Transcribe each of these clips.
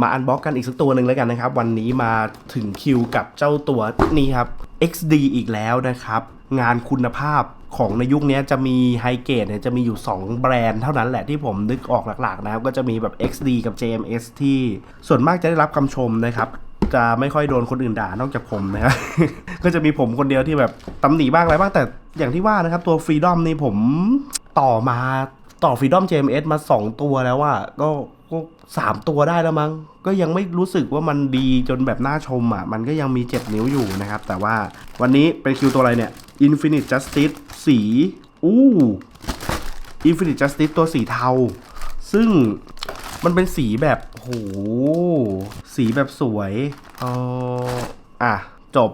มาอันบ็อกกันอีกสักตัวหนึ่งแล้วกันนะครับ วันนี้มาถึงคิวกับเจ้าตัวนี้ครับ XD อีกแล้วนะครับ งานคุณภาพของในยุคนี้จะมีไฮเกรดเนี่ยจะมีอยู่ 2 แบรนด์เท่านั้นแหละที่ผมนึกออกหลักๆนะครับ ก็จะมีแบบ XD กับ JMS ที่ส่วนมากจะได้รับคำชมนะครับจะไม่ค่อยโดนคนอื่นด่านอกจากผมนะครับ ก็จะมีผมคนเดียวที่แบบตำหนิบ้างอะไรบ้างแต่อย่างที่ว่านะครับ ตัว Freedom นี่ผมต่อมาต่อ Freedom JMS มา 2 ตัวแล้วว่าก็ สามตัวได้แล้วมั้ง ก็ยังไม่รู้สึกว่ามันดีจนแบบน่าชมอะ มันก็ยังมี7นิ้วอยู่นะครับ แต่ว่าวันนี้เป็นคิวตัวอะไรเนี่ย Infinite Justice สี อู้ Infinite Justice ตัวสีเทา ซึ่งมันเป็นสีแบบโห สีแบบสวยเอออะ จบ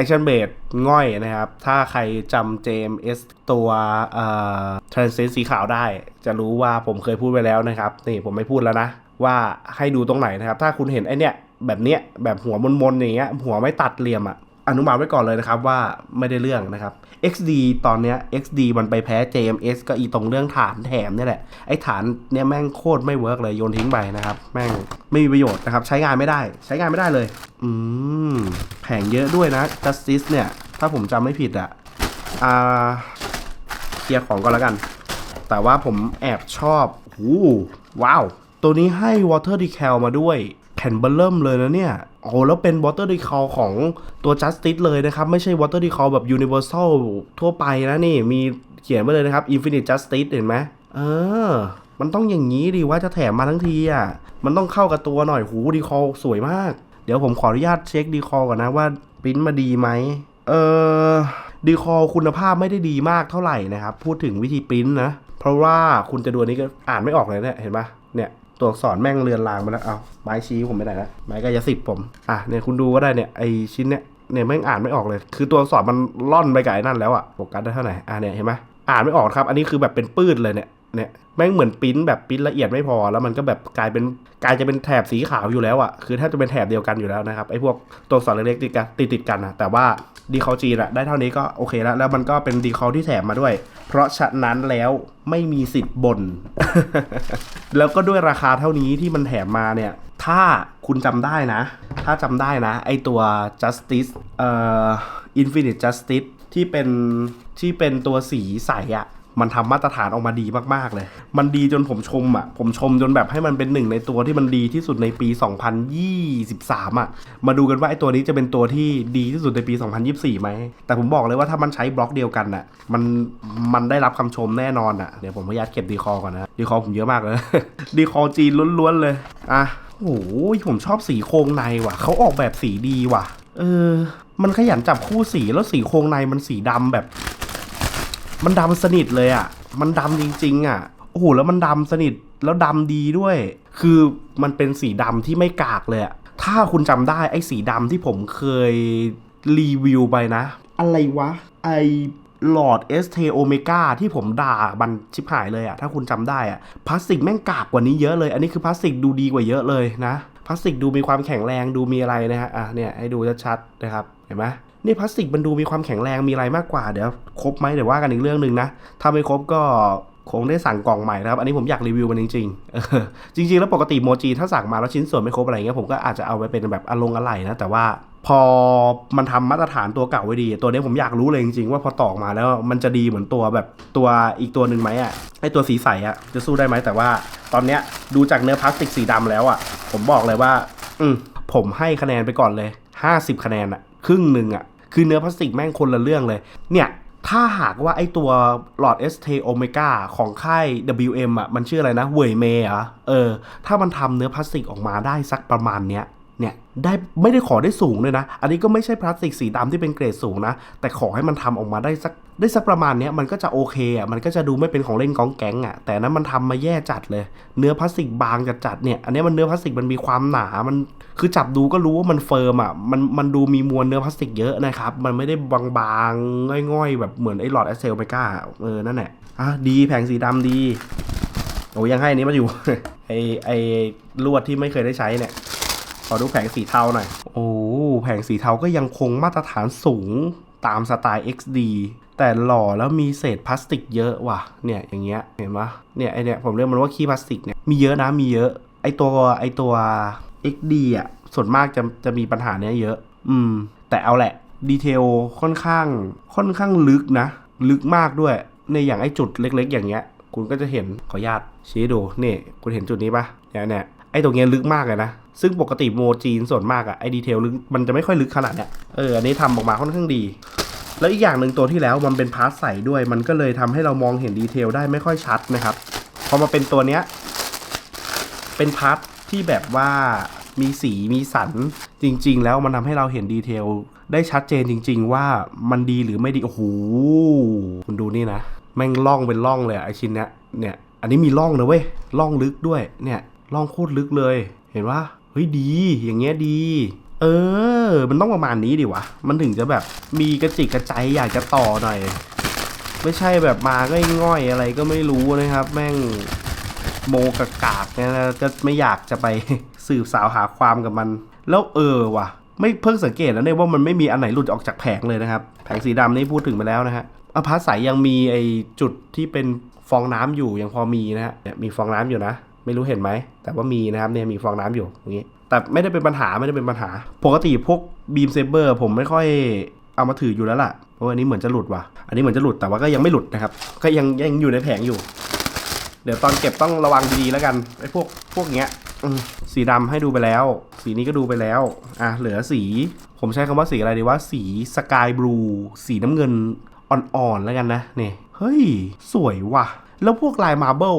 Action b a s e ง่อยนะครับ ถ้าใครจำ JMS ตัวเอ่อ Transcend สีขาวได้ จะรู้ว่าผมเคยพูดไปแล้วนะครับ นี่ผมไม่พูดแล้วนะ ว่าให้ดูตรงไหนนะครับ ถ้าคุณเห็นไอเนี้ยแบบเนี้ยแบบหัวมนๆอย่างเงี้ยหัวไม่ตัดเหลี่ยมอะอนุมานไว้ก่อนเลยนะครับว่าไม่ได้เรื่องนะครับ XD ตอนเนี้ย XD มันไปแพ้ JMS ก็อีตรงเรื่องฐานแถมเนี่ยแหละ ไอ้ฐานเนี่ยแม่งโคตรไม่เวิร์กเลยโยนทิ้งไปนะครับ แม่งไม่มีประโยชน์นะครับ ใช้งานไม่ได้ ใช้งานไม่ได้เลย อืม แผงเยอะด้วยนะ Justice เนี่ย ถ้าผมจำไม่ผิดอะอ่าเคลียร์ของก่อนแล้วกัน แต่ว่าผมแอบชอบหูว้าว ตัวนี้ให้ Water Decal มาด้วย แผ่นเบลเริ่มเลยนะเนี่ย โอ้แล้วเป็น Water Decal ของตัว Justice เลยนะครับ ไม่ใช่ Water Decal แบบ Universal ทั่วไปนะนี่ มีเขียนไว้เลยนะครับ Infinite Justice เห็นไหมเออ มันต้องอย่างนี้ดีว่าจะแถมมาทั้งทีอะ มันต้องเข้ากับตัวหน่อยหูดีคอสวยมาก เดี๋ยวผมขออนุญาตเช็คดีคอก่อนนะว่าปริ้นมาดีไหมเออดีคอคุณภาพไม่ได้ดีมากเท่าไหร่นะครับ พูดถึงวิธีปริ้นนะ เพราะว่าคุณจะดูนี้ก็อ่านไม่ออกเลยเนี่ยเห็นปะเนี่ยตัวอักษรแม่งเลือนลางไปแล้วเอาไม้ชี้ผมไม่ได้นะไม้กายสิทธิ์ผมอะเนี่ยคุณดูก็ได้เนี่ยไอชิ้นเนี่ยเนี่ยแม่งอ่านไม่ออกเลย คือตัวอักษรมันล่อนไปกับไอ้นั่นแล้วอะโฟกัสได้เท่าไหร่อะเนี่ยเห็นไหมอ่านไม่ออกครับ อันนี้คือแบบเป็นปื้ดเลยเนี่ย เนี่ยแม่งเหมือนปิ้นแบบปิ้นละเอียดไม่พอ แล้วมันก็แบบกลายเป็นกลายจะเป็นแถบสีขาวอยู่แล้วอะ่ะคือแทบจะเป็นแถบเดียวกันอยู่แล้วนะครับไอ้พวกตัวอักษรเล็กๆติดกันติดติดๆกันนะแต่ว่าดีคอจีนอะได้เท่านี้ก็โอเคแล้ว แล้วมันก็เป็นดีคอที่แถมมาด้วย เพราะฉะนั้นแล้วไม่มีสิทธิ์บนแล้วก็ด้วยราคาเท่านี้ที่มันแถมมาเนี่ย ถ้าคุณจำได้นะ ถ้าจำได้นะ ไอตัว justice เอ่อ infinite justice ที่เป็นที่เป็นตัวสีใสอะ มันทำมาตรฐานออกมาดีมากๆเลย มันดีจนผมชมอะ ผมชมจนแบบให้มันเป็นหนึ่งในตัวที่มันดีที่สุดในปี 2023 อะ มาดูกันว่าไอ้ตัวนี้จะเป็นตัวที่ดีที่สุดในปี 2024ไหม แต่ผมบอกเลยว่าถ้ามันใช้บล็อกเดียวกันอะ มัน มันได้รับคำชมแน่นอนอะ เดี๋ยวผมพยายามเก็บดีคอก่อนนะ ดีคอผมเยอะมากเลย ดีคอจีนล้วนๆเลย อะ โอ้โหผมชอบสีโครงในว่ะ เขาออกแบบสีดีว่ะ เออ มันขยันจับคู่สีแล้วสีโครงในมันสีดำแบบ มันดำสนิทเลยอะ่ะ มันดำจริง ๆ อะ โอ้โห แล้วมันดำสนิท แล้วดำดีด้วย คือมันเป็นสีดำที่ไม่กากเลยอะถ้าคุณจำได้ไอ้สีดำที่ผมเคยรีวิวไปนะ อะไรวะ ไอหลอด ST Omega ที่ผมด่ามันชิบหายเลยอะถ้าคุณจำได้อะพลาสติกแม่งกากกว่านี้เยอะเลย อันนี้คือพลาสติกดูดีกว่าเยอะเลยนะพลาสติกดูมีความแข็งแรงดูมีอะไรนะฮะอะเนี่ยให้ดูชัดๆนะครับ เห็นไหม นี่พลาสติกมันดูมีความแข็งแรงมีอะไรมากกว่าเดี๋ยวครบไหมเดี๋ยวว่ากันอีกเรื่องหนึ่งนะ ถ้าไม่ครบก็คงได้สั่งกล่องใหม่นะครับ อันนี้ผมอยากรีวิวมันจริงๆเออจริง ๆ แล้วปกติโมจิถ้าสั่งมาแล้วชิ้นส่วนไม่ครบอะไรเงี้ยผมก็อาจจะเอาไว้เป็นแบบอารมณ์อะไรนะ แต่ว่าพอมันทำมาตรฐานตัวเก่าไว้ดี ตัวนี้ผมอยากรู้เลยจริงๆ ว่าพอตอกมาแล้วมันจะดีเหมือนตัวแบบตัวอีกตัวหนึ่งไหมอะไอตัวสีใสอะจะสู้ได้ไหมแต่ว่า ตอนเนี้ยดูจากเนื้อพลาสติกสีดำแล้วอะ ผมบอกเลยว่า อืมผมให้คะแนนไปก่อนเลย 50 คะแนนอะ ครึ่งหนึ่งอะ คือเนื้อพลาสติกแม่งคนละเรื่องเลย เนี่ย ถ้าหากว่าไอตัวหลอด ST Omega ของค่าย WM อะ มันชื่ออะไรนะเวยเมย์อะเออ ถ้ามันทำเนื้อพลาสติกออกมาได้สักประมาณเนี้ยเนี่ยได้ไม่ได้ขอได้สูงเลยนะ อันนี้ก็ไม่ใช่พลาสติกสีดำที่เป็นเกรดสูงนะ แต่ขอให้มันทำออกมาได้สัก ได้สักประมาณเนี้ยมันก็จะโอเคอะมันก็จะดูไม่เป็นของเล่นกองแก๊งอะแต่นั้นมันทำมาแย่จัดเลย เนื้อพลาสติกบางจัดๆเนี่ยอันนี้มันเนื้อพลาสติกมันมีความหนามันคือจับดูก็รู้ว่ามันเฟิร์มอะมันมันดูมีมวลเนื้อพลาสติกเยอะนะครับมันไม่ได้บางๆง่อยๆ แบบเหมือนไอ้หลอดแอสเซลเมกาเออนั่นแหละอะดีแผงสีดำดีโอ้ยังให้อันนี้มาอยู่ไอไอลวดที่ไม่เคยได้ใช้เนี่ยขอดูแผงสีเทาหน่อย โอ้ แผงสีเทาก็ยังคงมาตรฐานสูงตามสไตล์ XD แต่หล่อแล้วมีเศษพลาสติกเยอะว่ะ เนี่ยอย่างเงี้ยเห็นปะเนี่ยไอเนี่ยผมเรียกมันว่าขี้พลาสติกเนี่ยมีเยอะนะมีเยอะ ไอตัวไอตัว XD อะส่วนมากจะจะมีปัญหาเนี้ยเยอะ อืม แต่เอาแหละดีเทลค่อนข้างค่อนข้างลึกนะ ลึกมากด้วย ในอย่างไอจุดเล็ก ๆ อย่างเงี้ย คุณก็จะเห็นขออนุญาตชี้ดูนี่คุณเห็นจุดนี้ปะเนี่ยเนี่ยไอตรงเนี้ยลึกมากเลยนะ ซึ่งปกติโมจีนส่วนมากอะไอดีเทลลึกมันจะไม่ค่อยลึกขนาดเนี้ยเอออันนี้ทำออกมาค่อนข้างดี แล้วอีกอย่างหนึ่งตัวที่แล้วมันเป็นพาร์ทใสด้วย มันก็เลยทำให้เรามองเห็นดีเทลได้ไม่ค่อยชัดนะครับ พอมาเป็นตัวเนี้ย เป็นพาร์ทที่แบบว่ามีสีมีสันจริง ๆ แล้วมันทำให้เราเห็นดีเทลได้ชัดเจนจริง ๆ ว่ามันดีหรือไม่ดี โอ้โห คุณดูนี่นะ แม่งล่องเป็นล่องเลยไอชิ้นเนี้ย เนี่ย อันนี้มีล่องนะเว้ย ล่องลึกด้วย เนี่ย ล่องโคตรลึกเลย เห็นว่าเฮ้ยดี อย่างเงี้ยดี เออ มันต้องประมาณนี้ดิวะ มันถึงจะแบบมีกระจิกกระใจอยากจะต่อหน่อย ไม่ใช่แบบมาก็ง่อยๆอะไรก็ไม่รู้นะครับ แม่งโมกากากเนี่ยนะก็ไม่อยากจะไปสืบสาวหาความกับมัน แล้วเออว่ะ ไม่เพิ่งสังเกตแล้วเนี่ยว่ามันไม่มีอันไหนหลุดออกจากแผงเลยนะครับ แผงสีดำนี่พูดถึงไปแล้วนะฮะอพาร์ตใสยังมีไอจุดที่เป็นฟองน้ำอยู่ยังพอมีนะฮะมีฟองน้ำอยู่นะ ไม่รู้เห็นไหมแต่ว่ามีนะครับเนี่ยมีฟองน้ำอยู่อย่างนี้ แต่ไม่ได้เป็นปัญหาไม่ได้เป็นปัญหา ปกติพวกบีมเซเบอร์ผมไม่ค่อยเอามาถืออยู่แล้วล่ะเพราะอันนี้เหมือนจะหลุดว่ะ อันนี้เหมือนจะหลุดแต่ว่าก็ยังไม่หลุดนะครับ ก็ยังยังอยู่ในแผงอยู่ เดี๋ยวตอนเก็บต้องระวังดีๆแล้วกันไอ้พวกพวกเนี้ยสีดำให้ดูไปแล้ว สีนี้ก็ดูไปแล้ว อะเหลือสี ผมใช้คำว่าสีอะไรดีว่าสีสกายบลูสีน้ำเงินอ่อนๆแล้วกันนะเนี่ยเฮ้ย สวยว่ะ แล้วพวกลายมาร์เบิล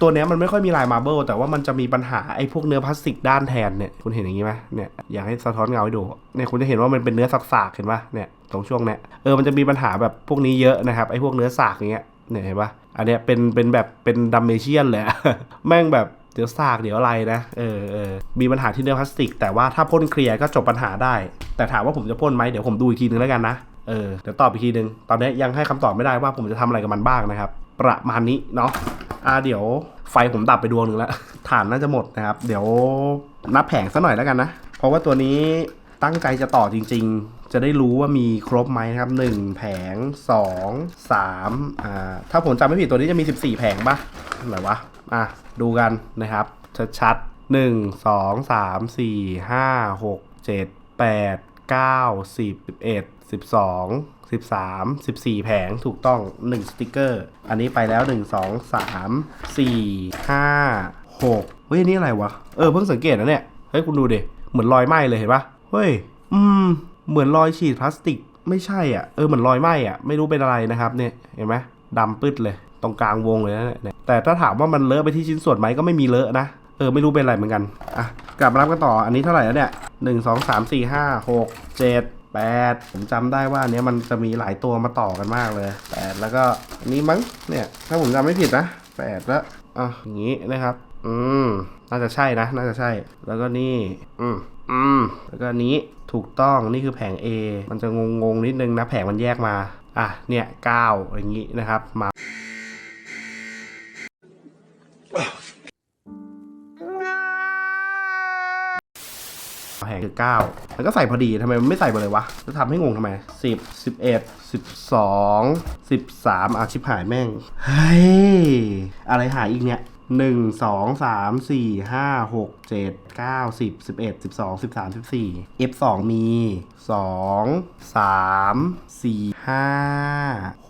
ตัวเนี้ยมันไม่ค่อยมีลายมาร์เบิลแต่ว่ามันจะมีปัญหาไอ้พวกเนื้อพลาสติกด้านแทนเนี่ยคุณเห็นอย่างนี้ไหมเนี่ยอยากให้สะท้อนเงาให้ดูเนี่ยคุณจะเห็นว่ามันเป็นเนื้อสากๆเห็นปะเนี่ยตรงช่วงเนี้ยเออมันจะมีปัญหาแบบพวกนี้เยอะนะครับไอ้พวกเนื้อสากอย่างเงี้ยเนี่ยเห็นปะอันเนี้ยเป็นเป็นแบบเป็นดัมเมเชียนเลยอะแม่งแบบเดี๋ยวซากเดี๋ยวอะไรนะ เออเออมีปัญหาที่เนื้อพลาสติก แต่ว่าถ้าพ่นเคลียร์ก็จบปัญหาได้ แต่ถามว่าผมจะพ่นไหมเดี๋ยวผมดูอีกทีนึงแล้วกันนะ เออ เดี๋ยวตอบอีกทีนึง ตอนนี้ยังให้คำตอบไม่ได้ว่าผมจะทำอะไรกับมันบ้างนะครับ ประมาณนี้เนาะ อ่าเดี๋ยวไฟผมดับไปดวงหนึ่งแล้วฐานน่าจะหมดนะครับ เดี๋ยวนับแผงซะหน่อยแล้วกันนะ เพราะว่าตัวนี้ตั้งใจจะต่อจริง ๆ จะได้รู้ว่ามีครบไหมนะครับ 1 แผง 2 3อ่าถ้าผมจำไม่ผิดตัวนี้จะมี 14 แผงปะไหนวะอะดูกันนะครับ ชัดๆหนึ่งสองสามสี่ห้าหกเจ็ดแปดเก้าสิบสามสิบสี่แผงถูกต้องหนึ่งสติกเกอร์ อันนี้ไปแล้วหนึ่งสองสามสี่ห้าหกเฮ้ย นี่อะไรวะ เออ เพิ่งสังเกตนะเนี่ย เฮ้ย คุณดูดิ เหมือนรอยไหม้เลยเห็นปะเฮ้ย อืม เหมือนรอยฉีดพลาสติก ไม่ใช่อะ เออ เหมือนรอยไหม้อะ ไม่รู้เป็นอะไรนะครับเนี่ย เห็นไหมดำปึ๊ดเลย ตรงกลางวงเลยนะเนี่ย แต่ถ้าถามว่ามันเลอะไปที่ชิ้นส่วนไหมก็ไม่มีเลอะนะ เออ ไม่รู้เป็นอะไรเหมือนกัน อะ กลับมารับกันต่อ อันนี้เท่าไหร่แล้วเนี่ยหนึ่งสองสามสี่ห้าหกเจ็ด แปดผมจำได้ว่าอันเนี้ยมันจะมีหลายตัวมาต่อกันมากเลยแปดแล้วก็นี้มั้งเนี่ยถ้าผมจำไม่ผิดนะแปดแล้วอะอย่างงี้นะครับ อืมน่าจะใช่นะ น่าจะใช่ แล้วก็นี่ อืมอืมแล้วก็นี้ถูกต้องนี่คือแผง A มันจะงงๆนิดนึงนะแผงมันแยกมาอะเนี่ยเก้าอย่างงี้นะครับมา แผงคือเก้ามันก็ใส่พอดีทำไมมันไม่ใส่ไปเลยวะจะทำให้งงทำไมสิบสิบเอ็ดสิบสองสิบสามอาชิบหายแม่ง เฮ้ย อะไรหายอีกเนี่ยหนึ่งสองสามสี่ห้าหกเจ็ดเก้าสิบสิบเอ็ดสิบสองสิบสามสิบสี่ F สองมีสองสามสี่ห้า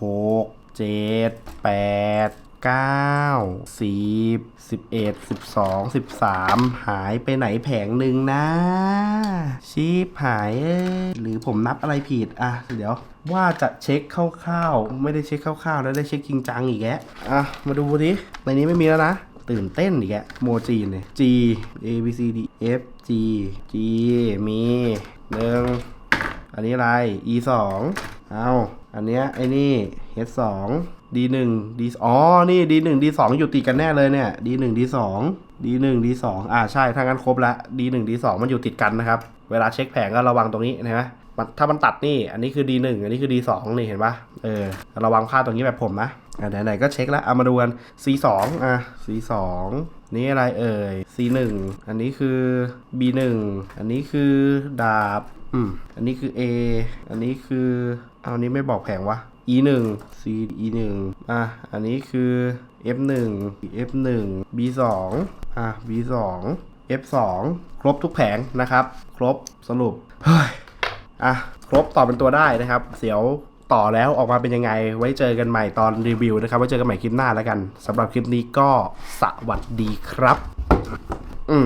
หกเจ็ดแปด เก้าสิบสิบเอ็ดสิบสองสิบสามหายไปไหนแผงหนึ่งนะ ชีพหาย หรือผมนับอะไรผิด อะ เดี๋ยวว่าจะเช็คคร่าวๆ ไม่ได้เช็คคร่าวๆ แล้วได้เช็คจริงจังอีกแกอะ มาดูดิในนี้ไม่มีแล้วนะ ตื่นเต้นอีกแกโมจีนเลย G A B C D F G G มีหนึ่งอันนี้อะไร e สองเอาอันเนี้ยไอ้นี่ h สอง d หนึ่ง d อ๋อ นี่ d หนึ่ง d สองอยู่ติดกันแน่เลยเนี่ย d หนึ่ง d สอง d หนึ่ง d สองอ่าใช่ถ้างั้นครบละ d หนึ่ง d สองมันอยู่ติดกันนะครับ เวลาเช็คแผงก็ระวังตรงนี้เห็นไหมถ้ามันตัดนี่ อันนี้คือ d หนึ่งอันนี้คือ d สองนี่เห็นปะเออระวังพลาดตรงนี้แบบผมนะอ่าไหนๆก็เช็คแล้วเอามาดูกัน c สองอะ c สองนี่อะไรเอ่ย c หนึ่งอันนี้คือ b หนึ่งอันนี้คือดาบอืมอันนี้คือ A อันนี้คือเอาอันนี้ไม่บอกแผงวะ e 1 c e 1 อะ อันนี้คือ f 1 f 1 b 2 อะ b 2 f 2 ครบทุกแผงนะครับ ครบสรุป เฮ้ย อะ ครบต่อเป็นตัวได้นะครับ เสียวต่อแล้วออกมาเป็นยังไง ไว้เจอกันใหม่ตอนรีวิวนะครับ ไว้เจอกันใหม่คลิปหน้าแล้วกันสำหรับคลิปนี้ก็สวัสดีครับ อืม